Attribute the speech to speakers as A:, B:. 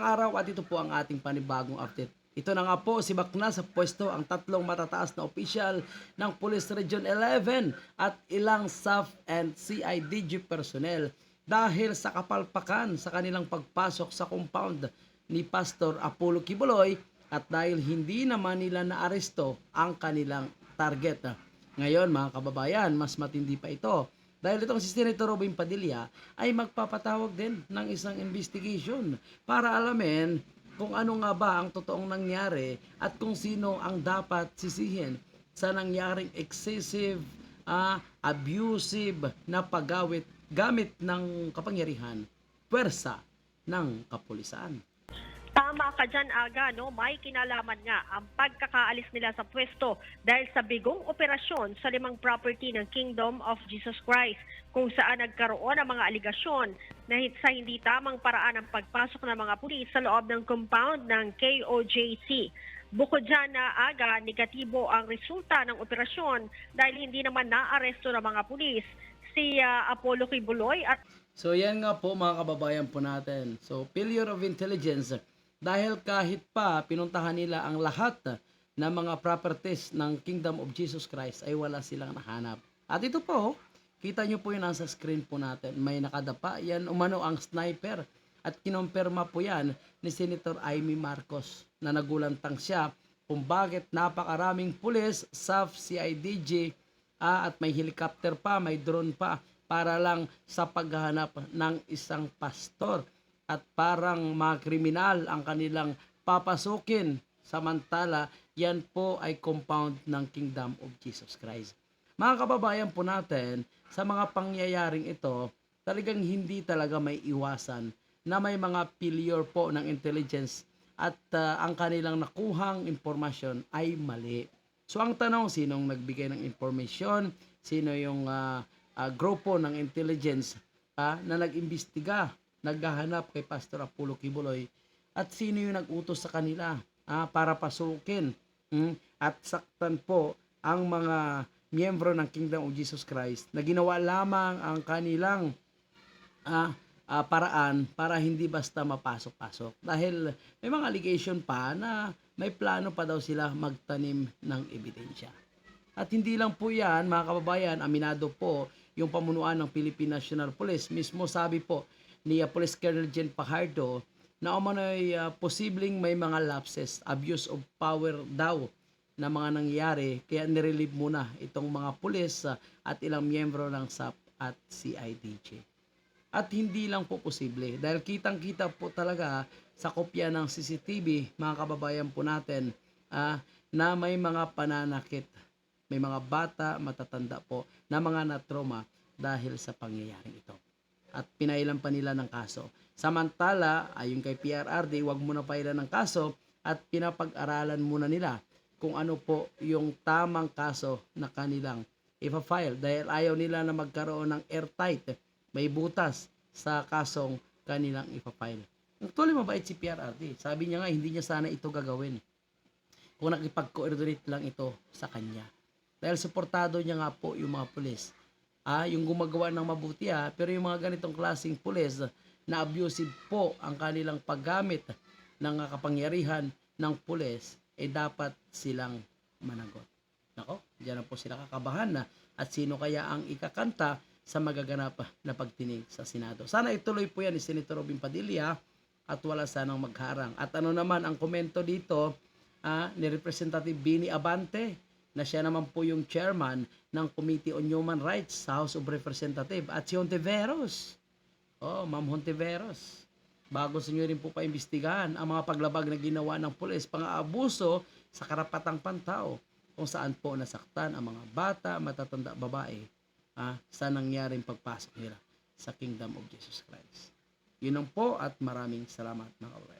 A: Magandang araw at ito po ang ating panibagong update. Ito na nga po, si Bakna sa pwesto ang tatlong matataas na opisyal ng Police Region 11 at ilang SAF and CIDG personnel dahil sa kapalpakan sa kanilang pagpasok sa compound ni Pastor Apollo Kibuloy at dahil hindi naman nila naaresto ang kanilang target. Ngayon mga kababayan, mas matindi pa ito dahil itong si Senator Robin Padilla ay magpapatawag din ng isang investigation para alamin kung ano nga ba ang totoong nangyari at kung sino ang dapat sisihin sa nangyaring excessive, ah, abusive na paggawit gamit ng kapangyarihan, pwersa ng kapulisan.
B: Tama ka dyan, Aga, no? May kinalaman nga ang pagkakaalis nila sa pwesto dahil sa bigong operasyon sa limang property ng Kingdom of Jesus Christ kung saan nagkaroon ng mga aligasyon na sa hindi tamang paraan ng pagpasok ng mga pulis sa loob ng compound ng KOJC. Bukod dyan na aga, negatibo ang resulta ng operasyon dahil hindi naman naaresto ng mga pulis si ah, Apollo Kibuloy at
A: So yan nga po mga kababayan po natin. So failure of intelligence dahil kahit pa pinuntahan nila ang lahat ng mga properties ng Kingdom of Jesus Christ ay wala silang nahanap. At ito po, kita nyo po yun nasa screen po natin. May nakadapa, yan umano ang sniper. At kinumpirma po yan ni Senator Amy Marcos na nagulantang siya kung bakit napakaraming pulis, SAF, CIDG, ah, at may helicopter pa, may drone pa para lang sa paghahanap ng isang pastor at parang mga kriminal ang kanilang papasukin samantala yan po ay compound ng Kingdom of Jesus Christ. Mga kababayan po natin, sa mga pangyayaring ito, talagang hindi talaga may iwasan na may mga failure po ng intelligence at ah, ang kanilang nakuhang impormasyon ay mali. So ang tanong, sinong nagbigay ng information? Sino yung ah, ah, grupo ng intelligence ah, na nag-imbestiga, naghahanap kay Pastor Apollo Kibuloy at sino yung nag-utos sa kanila ah, para pasukin mm, at saktan po ang mga miyembro ng Kingdom of Jesus Christ na ginawa lamang ang kanilang ah, ah, paraan para hindi basta mapasok-pasok. Dahil may mga allegation pa na may plano pa daw sila magtanim ng ebidensya. At hindi lang po yan, mga kababayan, aminado po yung pamunuan ng Philippine National Police. Mismo sabi po ni uh, Police Colonel Jen Pajardo na umano'y uh, posibleng may mga lapses, abuse of power daw na mga nangyayari kaya nirelieve muna itong mga pulis uh, at ilang miyembro ng SAP at CIDG. At hindi lang po posible dahil kitang-kita po talaga sa kopya ng CCTV mga kababayan po natin ah, na may mga pananakit, may mga bata, matatanda po na mga natroma dahil sa pangyayaring ito. At pinailan pa nila ng kaso. Samantala, ayon kay PRRD, wag muna pailan ng kaso at pinapag-aralan muna nila kung ano po yung tamang kaso na kanilang ipa-file dahil ayaw nila na magkaroon ng airtight, may butas sa kasong kanilang ipa-file. Actually, mabait si PRRD. Sabi niya nga, hindi niya sana ito gagawin kung nakipag-coordinate lang ito sa kanya. Dahil suportado niya nga po yung mga pulis. Ah, yung gumagawa ng mabuti ah, pero yung mga ganitong klaseng pulis na abusive po ang kanilang paggamit ng kapangyarihan ng pulis, eh dapat silang managot. Nako, diyan na po sila kakabahan na at sino kaya ang ikakanta sa magaganap na pagtinig sa Senado. Sana ituloy po yan ni Senator Robin Padilla at wala sanang magharang. At ano naman ang komento dito ah, ni Representative Bini Abante na siya naman po yung chairman ng Committee on Human Rights sa House of Representatives at si Hontiveros. Oh, Ma'am Hontiveros. Bago sa inyo rin po paimbestigahan ang mga paglabag na ginawa ng pulis, pang-aabuso sa karapatang pantao kung saan po nasaktan ang mga bata, matatanda, babae ah, sa nangyaring pagpasok nila sa Kingdom of Jesus Christ. Yun lang po at maraming salamat mga kababayan.